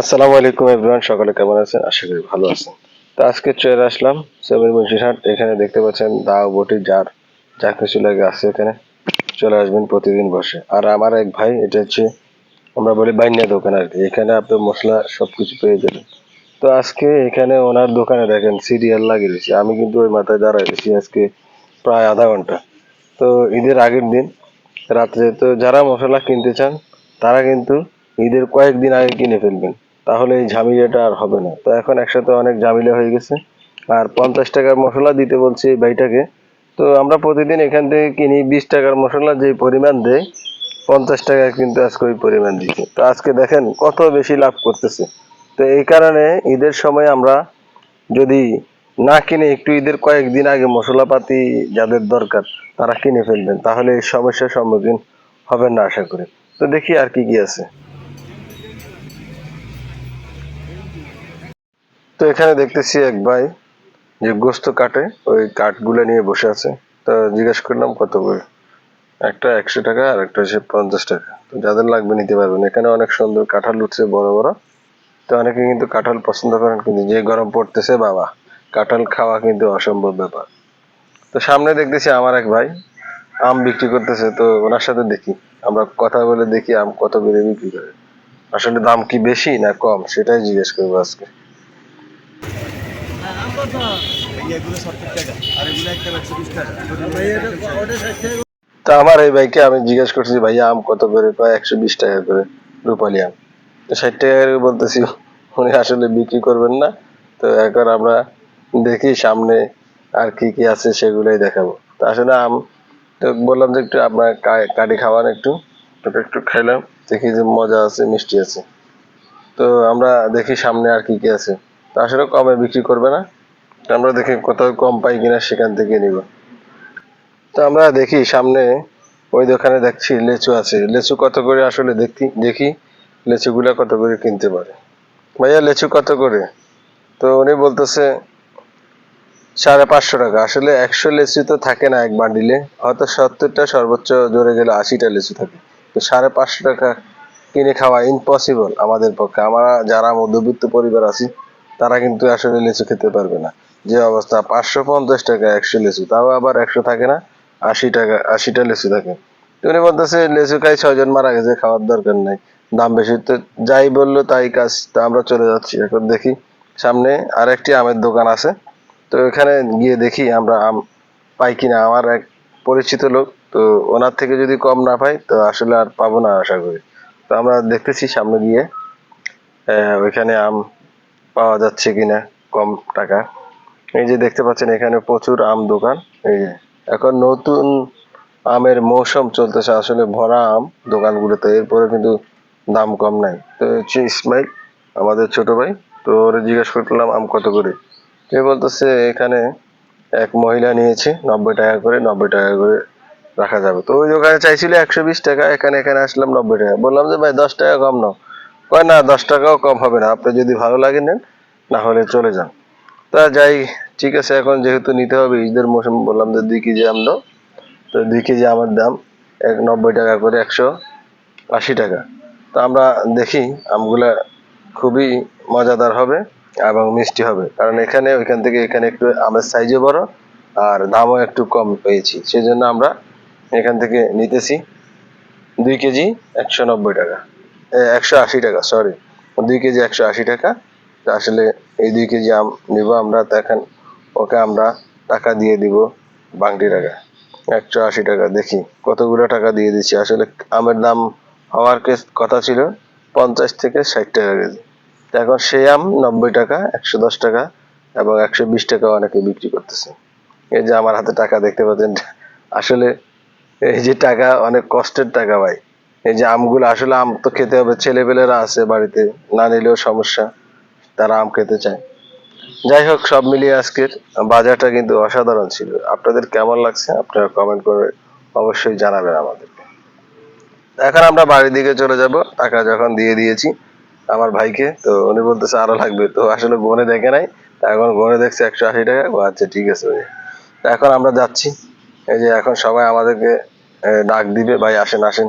আসসালামু আলাইকুম এভরিওয়ান সকলে কেমন আছেন? আশা করি ভালো আছেন। তো আজকে চলে আসলাম সেভেন মঞ্জিরহাট এখানে দেখতে পাচ্ছেন দাও বটি, যার যা কিছু লাগে আছে এখানে চলে আসবেন প্রতিদিন বসে। আর আমার এক ভাই, এটা হচ্ছে আমরা বলি বাইন্যা দোকান আর কি। এখানে আপনি মশলা সবকিছু পেয়ে যাবেন। তো আজকে এখানে ওনার দোকানে দেখেন সিরিয়াল লাগিয়ে দিয়েছি। আমি কিন্তু ওই মাথায় দাঁড়াই গেছি আজকে প্রায় আধা ঘণ্টা। তো ঈদের আগের দিন রাত্রে তো যারা মশলা কিনতে চান, তারা কিন্তু ঈদের কয়েকদিন আগে কিনে ফেলবেন। তাহলে এই ঝামেলাটা আর হবে না। তো এখন একসাথে অনেক ঝামেলা হয়ে গেছে। আর পঞ্চাশ টাকার মশলা দিতে বলছি এই ভাইটাকে। তো আমরা প্রতিদিন এখান থেকে কিনি বিশ টাকার মশলা যে পরিমাণ দেয়, পঞ্চাশ টাকা কিন্তু আজকে ওই পরিমাণ দিচ্ছে। তো আজকে দেখেন কত বেশি লাভ করতেছে। তো এই কারণে ঈদের সময় আমরা যদি না কিনে একটু ঈদের কয়েকদিন আগে মশলাপাতি যাদের দরকার, তারা কিনে ফেলবেন। তাহলে সমস্যার সম্মুখীন হবেন না আশা করি। তো দেখি আর কি কি আছে। তো এখানে দেখতেছি এক ভাই যে গোস্ত কাটে, ওই কাঠগুলো নিয়ে বসে আছে। তো জিজ্ঞেস করলাম, কত করে? একটা একশো টাকা আর একটা হচ্ছে পঞ্চাশ টাকা। তো যাদের লাগবে নিতে পারবেন। এখানে অনেক সুন্দর কাঁঠাল উঠছে, বড় বড়। তো অনেকে কিন্তু কাঁঠাল পছন্দ করেন, কিন্তু যে গরম পড়তেছে, বাবা, কাঁঠাল খাওয়া কিন্তু অসম্ভব ব্যাপার। তো সামনে দেখতেছি আমার এক ভাই, আম বিক্রি করতেছে। তো ওনার সাথে দেখি, আমরা কথা বলে দেখি আম কত করে বিক্রি করে। আসলে দাম কি বেশি না কম, সেটাই জিজ্ঞেস করব আজকে এগুলো সত্তর টাকা আর এগুলো একটা একশো বিশ টাকা তো আমার এই ভাইকে আমি জিজ্ঞেস করছি ভাইয়া আম কত করে? কয় একশো বিশ টাকা করে রূপালি আম। ষাট টাকা করে বলতেছি উনি আসলে বিক্রি করবেন না। তো এখন আমরা দেখি সামনে আর কি কি আছে সেগুলোই দেখাবো। তো আসলে আম তো বললাম যে একটু আপনার কাটি খাওয়ান একটু। তো একটু খাইলাম দেখি যে মজা আছে মিষ্টি আছে। তো আমরা দেখি সামনে আর কি কি আছে। তো আসলে কমে বিক্রি করবে না। আমরা দেখি কোথাও কম পাই কিনা সেখান থেকে নিব। তো আমরা দেখি সামনে ওই দোকানে দেখছি লেচু আছে। লেচু কত করে আসলে দেখি দেখি লেচুগুলা কত করে কিনতে পারে। ভাইয়া, লেচু কত করে? তো উনি বলতেছে সাড়ে পাঁচশো টাকা। আসলে একশো লেচু তো থাকে না এক বান্ডিলে। হয়তো সত্তরটা সর্বোচ্চ জোরে গেলে আশিটা লেচু থাকে। তো সাড়ে পাঁচশো টাকা কিনে খাওয়া ইম্পসিবল আমাদের পক্ষে। আমরা যারা মধ্যবিত্ত পরিবার আছি, তারা কিন্তু আসলে লেচু খেতে পারবে না। যে অবস্থা, পাঁচশো পঞ্চাশ টাকা একশো লেচু, তাও আবার একশো থাকে না, আশি টাকা, আশিটা লেচু থাকে। উনি বলতেছে, লেচু খাই ছয়জন মারা গেছে, খাওয়ার দরকার নাই। দাম বেশি, তো যাই বলল তাই কাজ, তো আমরা চলে যাচ্ছি। এখন দেখি, সামনে আরেকটি আমের দোকান আছে। তো এখানে গিয়ে দেখি আমরা আম পাই কিনা। আমার এক পরিচিত লোক, তো ওনার থেকে যদি কম না পাই, তো আসলে আর পাবো না আশা করি। তো আমরা দেখতেছি সামনে গিয়ে ওইখানে আম পাওয়া যাচ্ছে কিনা, কম টাকা। এই যে দেখতে পাচ্ছেন, এখানে প্রচুর আম দোকান। এই যে, এখন নতুন আমের মৌসুম চলতেছে, আসলে ভরা আম দোকানগুলোতে। এরপরে কিন্তু দাম কম নাই। তো হচ্ছে ইসমাইল, আমাদের ছোট ভাই। তো ওরে জিজ্ঞেস করলাম, আম কত করে? সে বলতেছে, এখানে এক মহিলা নিয়েছে, নব্বই টাকা করে, নব্বই টাকা করে রাখা যাবে। তো ওই দোকানে চাইছিল একশো বিশ টাকা, এখানে এখানে আসলাম নব্বই টাকা। বললাম যে, ভাই, দশ টাকা কম নাও। কয়, না, দশ টাকাও কম হবে না। আপনি যদি ভালো লাগে নেন, না হলে চলে যান। তা যাই, ঠিক আছে, এখন যেহেতু নিতে হবে, ঈদের মৌসুম বললাম যে দুই কেজি আম তো দুই কেজি আমার দাম এক নব্বই টাকা করে একশো আশি টাকা। তো আমরা দেখি, আমগুলা খুবই মজাদার হবে এবং মিষ্টি হবে। কারণ এখানে, ওইখান থেকে এখানে একটু আমের সাইজও বড় আর দামও একটু কম পেয়েছি। সেই জন্য আমরা এখান থেকে নিতেছি দুই কেজি একশো নব্বই টাকা। একশো আশি টাকা সরি দুই কেজি একশো আশি টাকা আসলে এই দুই কেজি আম নিব আমরা তো এখন ওকে আমরা টাকা দিয়ে দিব বাংটি টাকা, একশো আশি টাকা। দেখি, কতগুলো টাকা দিয়ে দিচ্ছি? আসলে আমের দাম হওয়ার কথা ছিল, পঞ্চাশ থেকে ষাট টাকা কেজি। এখন সেই আম নব্বই টাকা, একশো দশ টাকা এবং একশো বিশ টাকা অনেকে বিক্রি করতেছে। এই যে আমার হাতে টাকা দেখতে পাচ্ছেন, আসলে এই যে টাকা, অনেক কষ্টের টাকা ভাই। এই যে আমগুলো, আসলে আম তো খেতে হবে, ছেলেপেলেরা আছে বাড়িতে, না নিলেও সমস্যা। তারা আম খেতে চায়। যাই হোক, সব মিলিয়ে আজকের বাজারটা কিন্তু অসাধারণ ছিল। আপনাদের কেমন লাগছে আপনারা কমেন্ট করে অবশ্যই জানাবেন আমাদেরকে। এখন আমরা বাড়ির দিকে চলে যাব। টাকা যখন দিয়ে দিয়েছি আমার ভাইকে, তো উনি বলতেছে আরও লাগবে। তো আসলে গনে দেখে নাই। এখন গনে দেখছে একশো আশি টাকা। আচ্ছা ঠিক আছে এখন আমরা যাচ্ছি। এই যে এখন সবাই আমাদেরকে ডাক দিবে। ভাই, আসেন আসেন।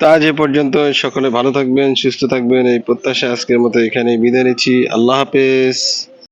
তা যে পর্যন্ত সকলে ভালো থাকবেন, সুস্থ থাকবেন। এই প্রত্যাশা আজকের মতো এখানে বিদায় নিচ্ছি। আল্লাহ হাফেজ।